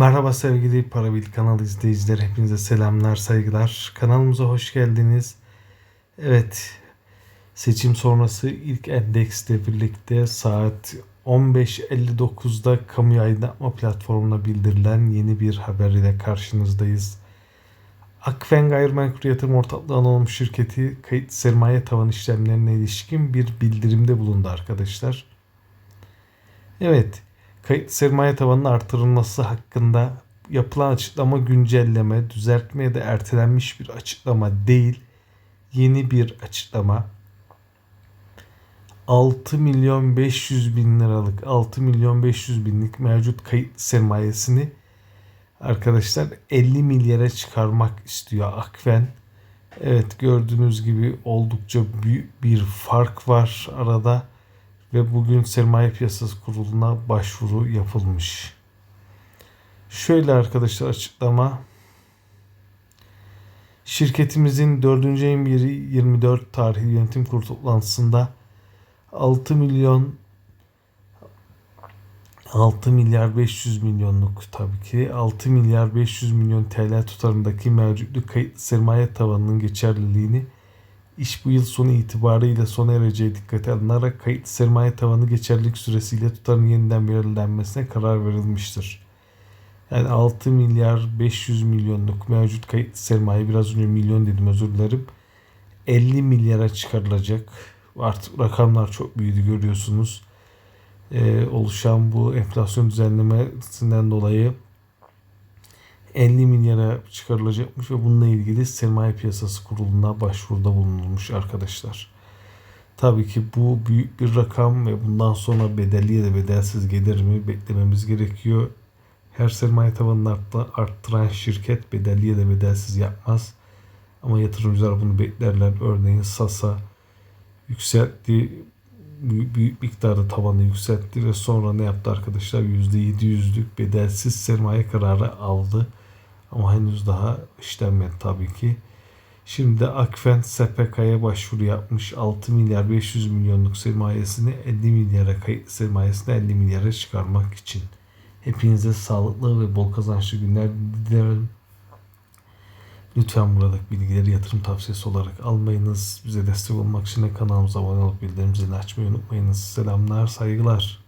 Merhaba sevgili Parabil kanal izleyicileri. Hepinize selamlar, saygılar. Kanalımıza hoş geldiniz. Evet, seçim sonrası ilk endeksle birlikte saat 15.59'da kamu aydınlatma platformuna bildirilen yeni bir haber ile karşınızdayız. Akfen Gayrimenkul Yatırım Ortaklığı Anonim Şirketi kayıt sermaye tavan işlemlerine ilişkin bir bildirimde bulundu arkadaşlar. Evet, kayıt sermaye tavanının artırılması hakkında yapılan açıklama güncelleme, düzeltme ya da ertelenmiş bir açıklama değil. Yeni bir açıklama. 6 milyon 500 bin liralık 6 milyon 500 binlik mevcut kayıt sermayesini arkadaşlar 50 milyara çıkarmak istiyor Akfen. Evet gördüğünüz gibi oldukça büyük bir fark var arada ve bugün sermaye piyasası kuruluna başvuru yapılmış. Şöyle arkadaşlar açıklama. Şirketimizin 4. ayın 1'i 24 tarihi yönetim kurulu toplantısında 6 milyon 6 milyar 500 milyonluk tabii ki 6 milyar 500 milyon TL tutarındaki mevcutluk kayıtlı sermaye tavanının geçerliliğini iş bu yıl sonu itibarıyla sona ereceği dikkate alınarak kayıt sermaye tavanı geçerlilik süresiyle tutarın yeniden belirlenmesine karar verilmiştir. Yani 6 milyar 500 milyonluk mevcut kayıt sermaye biraz önce milyon dedim özür dilerim. 50 milyara çıkarılacak. Artık rakamlar çok büyüdü görüyorsunuz. Ee, oluşan bu enflasyon düzenlemesinden dolayı 50 milyara çıkarılacakmış ve bununla ilgili sermaye piyasası kuruluna başvuruda bulunulmuş arkadaşlar. Tabii ki bu büyük bir rakam ve bundan sonra bedelli ya da bedelsiz gelir mi beklememiz gerekiyor. Her sermaye tavanını arttıran şirket bedelli ya da bedelsiz yapmaz. Ama yatırımcılar bunu beklerler. Örneğin Sasa yükseltti büyük, büyük miktarda tavanı yükseltti ve sonra ne yaptı arkadaşlar? %700'lük bedelsiz sermaye kararı aldı. Ama henüz daha işlenmedi tabii ki. Şimdi Akfen SPK'ya başvuru yapmış. 6 milyar 500 milyonluk sermayesini 50 milyara sermayesini 50 milyara çıkarmak için. Hepinize sağlıklı ve bol kazançlı günler dilerim. Lütfen buradaki bilgileri yatırım tavsiyesi olarak almayınız. Bize destek olmak için de kanalımıza abone olup bildirim zilini açmayı unutmayınız. Selamlar, saygılar.